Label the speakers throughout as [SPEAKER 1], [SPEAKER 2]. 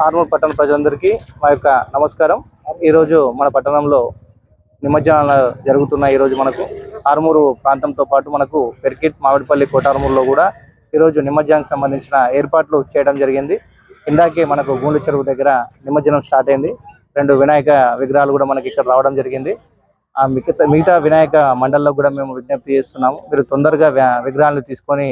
[SPEAKER 1] ఆర్మూర్ పట్టణ ప్రజలందరికీ మా యొక్క నమస్కారం. ఈరోజు మన పట్టణంలో నిమజ్జనాలు జరుగుతున్నాయి. ఈరోజు మనకు ఆర్మూరు ప్రాంతంతో పాటు మనకు పెర్కిట్ మామిడిపల్లి కోటార్మూరులో కూడా ఈరోజు నిమజ్జనానికి సంబంధించిన ఏర్పాట్లు చేయడం జరిగింది. ఇందాకే మనకు గూండు చెరువు దగ్గర నిమజ్జనం స్టార్ట్ అయింది. రెండు వినాయక విగ్రహాలు కూడా మనకి ఇక్కడ రావడం జరిగింది. ఆ మిగతా మిగతా వినాయక మండల్లో కూడా మేము విజ్ఞప్తి చేస్తున్నాము. మీరు తొందరగా విగ్రహాలను తీసుకొని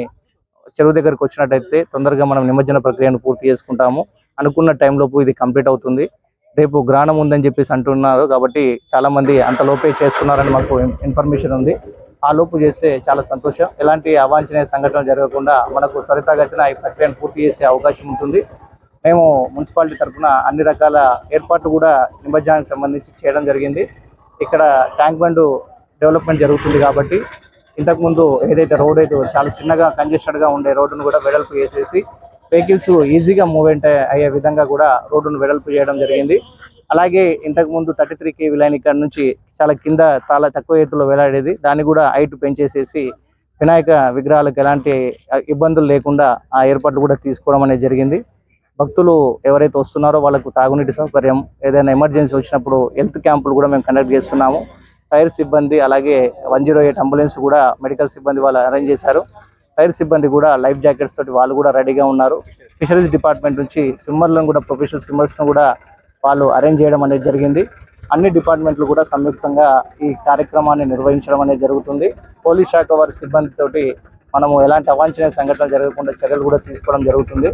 [SPEAKER 1] చెరువు దగ్గరకు వచ్చినట్టయితే తొందరగా మనం నిమజ్జన ప్రక్రియను పూర్తి చేసుకుంటాము. అనుకున్న టైంలోపు ఇది కంప్లీట్ అవుతుంది. రేపు గ్రహణం ఉందని చెప్పేసి అంటున్నారు కాబట్టి చాలా మంది అంత లోపే చేస్తున్నారని మాకు ఇన్ఫర్మేషన్ ఉంది. ఆ లోపు చేస్తే చాలా సంతోషం. ఎలాంటి అవాంఛనీయ సంఘటనలు జరగకుండా మనకు త్వరితగతిన ఈ ప్రక్రియను పూర్తి చేసే అవకాశం ఉంటుంది. మేము మున్సిపాలిటీ తరఫున అన్ని రకాల ఏర్పాట్లు కూడా నిమజ్జనానికి సంబంధించి చేయడం జరిగింది. ఇక్కడ ట్యాంక్ బండ్ డెవలప్మెంట్ జరుగుతుంది కాబట్టి ఇంతకుముందు ఏదైతే రోడ్ అయితే చాలా చిన్నగా కంజెస్టెడ్గా ఉండే రోడ్డును కూడా వెడల్పు చేసేసి వెహికల్స్ ఈజీగా మూవ్మెంట్ అయ్యే విధంగా కూడా రోడ్డును వెడల్పు చేయడం జరిగింది. అలాగే ఇంతకు ముందు థర్టీ త్రీ కేవీ లైన్ ఇక్కడ నుంచి చాలా కింద చాలా తక్కువ ఎత్తులో వేలాడేది దాన్ని కూడా హైట్ పెంచేసేసి వినాయక విగ్రహాలకు ఎలాంటి ఇబ్బందులు లేకుండా ఆ ఏర్పాట్లు కూడా తీసుకోవడం అనేది జరిగింది. భక్తులు ఎవరైతే వస్తున్నారో వాళ్ళకు తాగునీటి సౌకర్యం ఏదైనా ఎమర్జెన్సీ వచ్చినప్పుడు హెల్త్ క్యాంపులు కూడా మేము కండక్ట్ చేస్తున్నాము. ఫైర్ సిబ్బంది అలాగే వన్ జీరో ఎయిట్ అంబులెన్స్ కూడా మెడికల్ సిబ్బంది వాళ్ళు అరేంజ్ చేశారు. ఫైర్ సిబ్బంది కూడా లైఫ్ జాకెట్స్ తోటి వాళ్ళు కూడా రెడీగా ఉన్నారు. ఫిషరీస్ డిపార్ట్మెంట్ నుంచి స్విమ్మర్లను కూడా ప్రొఫెషనల్ స్విమ్మర్స్ను కూడా వాళ్ళు అరేంజ్ చేయడం అనేది జరిగింది. అన్ని డిపార్ట్మెంట్లు కూడా సంయుక్తంగా ఈ కార్యక్రమాన్ని నిర్వహించడం అనేది జరుగుతుంది. పోలీస్ శాఖ వారి సిబ్బందితోటి మనము ఎలాంటి అవాంఛనీయ సంఘటనలు జరగకుండా చర్యలు కూడా తీసుకోవడం జరుగుతుంది.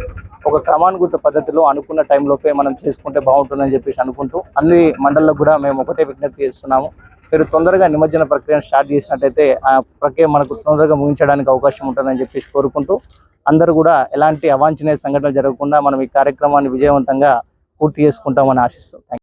[SPEAKER 1] ఒక క్రమానుగత పద్ధతిలో అనుకున్న టైంలోపే మనం చేసుకుంటే బాగుంటుందని చెప్పేసి అనుకుంటూ అన్ని మండలాలకు కూడా మేము ఒకటే విజ్ఞప్తి చేస్తున్నాము. మీరు తొందరగా నిమజ్జన ప్రక్రియను స్టార్ట్ చేసినట్టయితే ఆ ప్రక్రియ మనకు తొందరగా ముగించడానికి అవకాశం ఉంటుందని చెప్పేసి కోరుకుంటూ అందరూ కూడా ఎలాంటి అవాంఛనీయ సంఘటనలు జరగకుండా మనం ఈ కార్యక్రమాన్ని విజయవంతంగా పూర్తి చేసుకుంటామని ఆశిస్తాం